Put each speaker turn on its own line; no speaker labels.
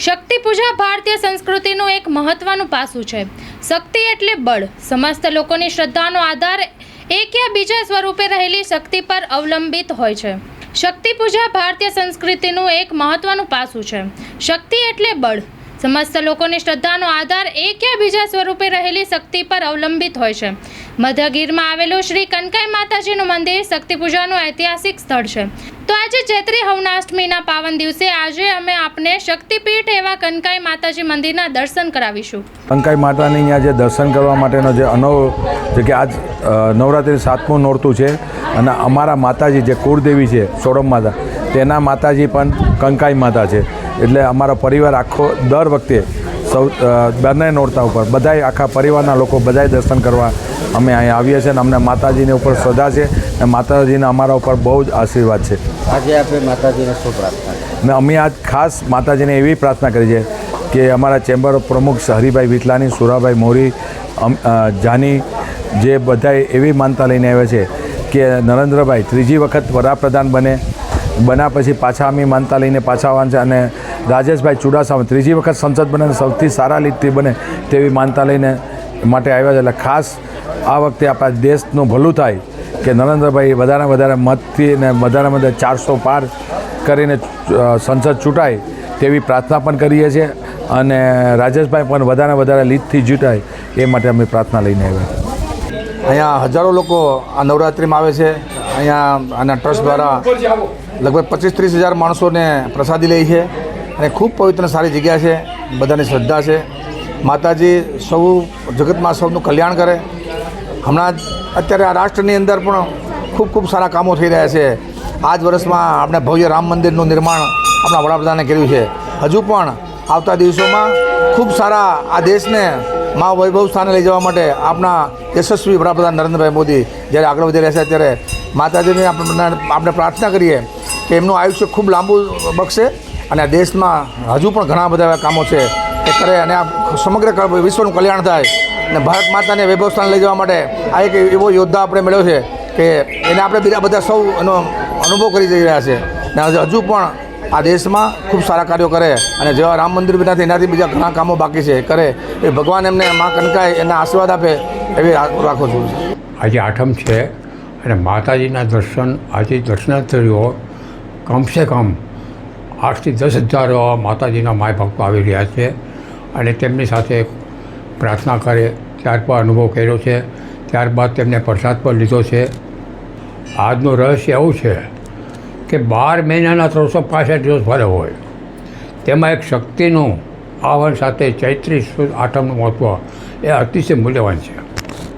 શક્તિ પૂજા ભારતીય સંસ્કૃતિનું એક મહત્વનું પાસું છે. શક્તિ એટલે બળ. સમસ્ત લોકોની શ્રદ્ધાનો આધાર એક યા બીજા સ્વરૂપે રહેલી શક્તિ પર અવલંબિત હોય છે. શક્તિ પૂજા ભારતીય સંસ્કૃતિનું એક મહત્વનું પાસું છે. શક્તિ એટલે બળ. સમસ્ત લોકોની શ્રદ્ધાનો આધાર એક યા બીજા સ્વરૂપે રહેલી શક્તિ પર અવલંબિત હોય છે. મધ્યગીરમાં આવેલું શ્રી કનકાઈ માતાજીનું મંદિર શક્તિ પૂજાનું ઐતિહાસિક સ્થળ છે. તો આજે ચૈત્રી હવનાષ્ટમીના પાવન દિવસે આજે અમે આપને શક્તિપીઠ એવા કનકાઈ માતાજી મંદિરના દર્શન કરાવીશું.
કંકાઈ માતાની અહીંયા જે દર્શન કરવા માટેનો જે અનો, જે કે આજ નવરાત્રિ સાતમું નોરતું છે અને અમારા માતાજી જે કુળદેવી છે, સોડમ માતા, તેના માતાજી પણ કંકાઈ માતા છે. એટલે અમારો પરિવાર આખો દર વખતે સૌ બંને નોરતા ઉપર બધાય આખા પરિવારના લોકો બધાય દર્શન કરવા અમે અહીંયા આવીએ છીએ અને અમને માતાજીની ઉપર શ્રદ્ધા છે અને માતાજીના અમારા ઉપર બહુ જ આશીર્વાદ છે.
આજે આપણે માતાજીને શું પ્રાર્થના
ને અમે આજ ખાસ માતાજીને એવી પ્રાર્થના કરી છે કે અમારા ચેમ્બર પ્રમુખ હરિભાઈ વિટલાની સુરાભાઈ મોરી જાની જે બધાય એવી માનતા લઈને આવ્યા છે કે નરેન્દ્રભાઈ ત્રીજી વખત વડાપ્રધાન બને બન્યા પછી પાછા અમે માનતા લઈને પાછા છે અને રાજેશભાઈ ચુડાસામાં ત્રીજી વખત સંસદ બને સૌથી સારા લીટી બને તેવી માનતા લઈને માટે આવ્યા છે. એટલે ખાસ આ વખતે આપણા દેશનું ભલું થાય કે નરેન્દ્રભાઈ વધારે વધારે મતથી ને વધારે વધારે ચારસો પાર કરીને સંસદ ચૂંટાય તેવી પ્રાર્થના પણ કરીએ છીએ અને રાજેશભાઈ પણ વધારે વધારે લીડથી જીતાય એ માટે અમે પ્રાર્થના લઈને આવ્યા.
અહીંયા હજારો લોકો આ નવરાત્રિમાં આવે છે. અહીંયા આના ટ્રસ્ટ દ્વારા લગભગ પચીસ ત્રીસ હજાર માણસોને પ્રસાદી લે છે. અને ખૂબ પવિત્ર સારી જગ્યા છે. બધાની શ્રદ્ધા છે. માતાજી સૌ જગતમાં સૌનું કલ્યાણ કરે. હમણાં અત્યારે આ રાષ્ટ્રની અંદર પણ ખૂબ ખૂબ સારા કામો થઈ રહ્યા છે. આ જ વર્ષમાં આપણે ભવ્ય રામ મંદિરનું નિર્માણ આપણા વડાપ્રધાને કર્યું છે. હજુ પણ આવતા દિવસોમાં ખૂબ સારા આ દેશને મા વૈભવ સ્થાને લઈ જવા માટે આપણા યશસ્વી વડાપ્રધાન નરેન્દ્રભાઈ મોદી જ્યારે આગળ વધી રહ્યા છે ત્યારે માતાજીને આપણે આપણે પ્રાર્થના કરીએ કે એમનું આયુષ્ય ખૂબ લાંબુ બક્ષે અને દેશમાં હજુ પણ ઘણા બધા એવા કામો છે એ કરે અને આ સમગ્ર વિશ્વનું કલ્યાણ થાય અને ભારત માતાને વૈભવ સ્થાન લઈ જવા માટે આ એક એવો યોદ્ધા આપણે મળ્યો છે કે એને આપણે બીજા બધા સૌ એનો અનુભવ કરી જઈ રહ્યા છે. અને હજુ પણ આ દેશમાં ખૂબ સારા કાર્યો કરે અને જેવા રામ મંદિર વિનાથી એનાથી બીજા ઘણા કામો બાકી છે કરે. એ ભગવાન એમને, મા કનકાય એના આશીર્વાદ આપે એવી રાખું છું.
આજે આઠમ છે અને માતાજીના દર્શન, આજે દર્શનાર્થીઓ કમસે કમ આઠથી દસ હજાર માતાજીના માય ભક્તો આવી રહ્યા છે અને તેમની સાથે પ્રાર્થના કરે ત્યારબાદ અનુભવ કર્યો છે, ત્યારબાદ તેમને પ્રસાદ પણ લીધો છે. આજનું રહસ્ય એવું છે કે બાર મહિનાના ત્રણસો પાસઠ દિવસ ભલે હોય, તેમાં એક શક્તિનું આહવાન સાથે ચૈત્રી આઠમનું મહત્ત્વ એ અતિશય મૂલ્યવાન છે.